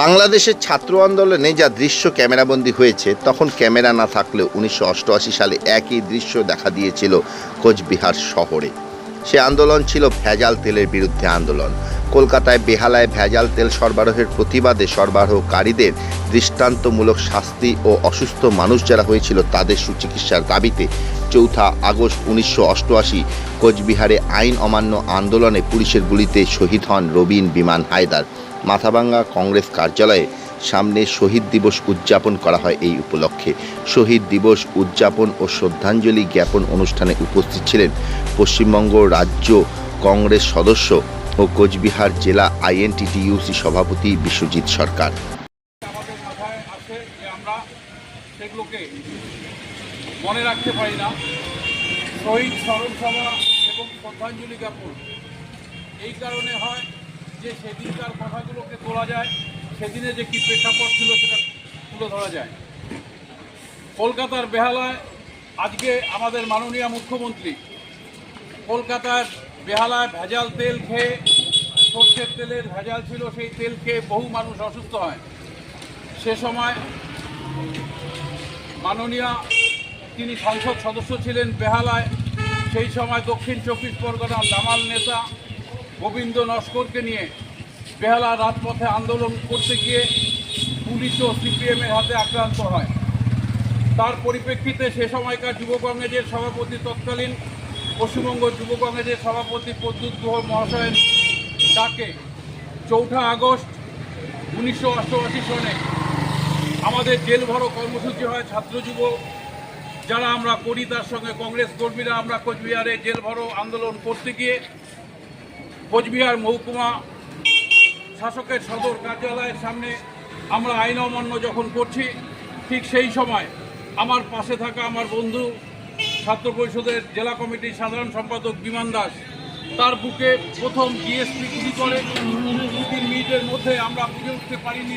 বাংলাদেশের ছাত্র আন্দোলনে যা দৃশ্য ক্যামেরাবন্দী হয়েছে, তখন ক্যামেরা না থাকলেও উনিশশো অষ্টআশি সালে একই দৃশ্য দেখা দিয়েছিল কোচবিহার শহরে। সে আন্দোলন ছিল ভেজাল তেলের বিরুদ্ধে আন্দোলন। কলকাতায় বেহালায় ভেজাল তেল সরবরাহের প্রতিবাদে সরবরাহকারীদের দৃষ্টান্তমূলক শাস্তি ও অসুস্থ মানুষ যারা হয়েছিল তাদের সুচিকিৎসার দাবিতে চৌঠা আগস্ট উনিশশো অষ্টআশি কোচবিহারে আইন অমান্য আন্দোলনে পুলিশের গুলিতে শহীদ হন রবিন বিমান হায়দার। মাথাভাঙ্গা কংগ্রেস কার্যালয়ে সামনে শহীদ দিবস উদযাপন করা হয় এই উপলক্ষে। শহীদ দিবস উদযাপন ও শ্রদ্ধাঞ্জলি জ্ঞাপন অনুষ্ঠানে উপস্থিত ছিলেন পশ্চিমবঙ্গ রাজ্য কংগ্রেস সদস্য ও কোচবিহার জেলা আইএনটিটিইউসি সভাপতি বিশ্বজিৎ সরকার। মনে রাখতে পারি না, শহীদ স্মরণ সভা এবং শ্রদ্ধাঞ্জলি জ্ঞাপন। এই কারণে হয় যে সেদিনকার কথাগুলোকে তোলা যায় সেদিনে যে কী প্রেক্ষাপট ছিল সেটা তুলে ধরা যায়। কলকাতার বেহালায় আজকে আমাদের মাননীয় মুখ্যমন্ত্রী কলকাতার বেহালায় ভেজাল তেল খেয়ে সর্ষের তেলের ভেজাল ছিল, সেই তেল খেয়ে বহু মানুষ অসুস্থ হয়। সে সময় মাননীয় তিনি সংসদ সদস্য ছিলেন বেহালায়, সেই সময় দক্ষিণ চব্বিশ পরগনার দামাল নেতা গোবিন্দ নস্করকে নিয়ে বেহালা রাজপথে আন্দোলন করতে গিয়ে পুলিশ ও সিপিএমের হাতে আক্রান্ত হয়। তার পরিপ্রেক্ষিতে সে সময়কার যুব কংগ্রেসের সভাপতি তৎকালীন পশ্চিমবঙ্গ যুব কংগ্রেসের সভাপতি প্রদ্যুৎ গুহ মহাশয়ের ডাকে চৌঠা আগস্ট উনিশশো অষ্টআশি সনে আমাদের জেল ভরো কর্মসূচি হয় ছাত্র যুব। যারা আমরা করি তার সঙ্গে কংগ্রেস কর্মীরা আমরা কোচবিহারে জেল ভরো আন্দোলন করতে গিয়ে কোচবিহার মহকুমা শাসকের সদর কার্যালয়ের সামনে আমরা আইন অমান্য যখন করছি, ঠিক সেই সময় আমার পাশে থাকা আমার বন্ধু ছাত্র পরিষদের জেলা কমিটির সাধারণ সম্পাদক বিমান দাস, তার বুকে প্রথম ডিএসপি করে। দু তিন মিনিটের মধ্যে আমরা বুঝে উঠতে পারিনি।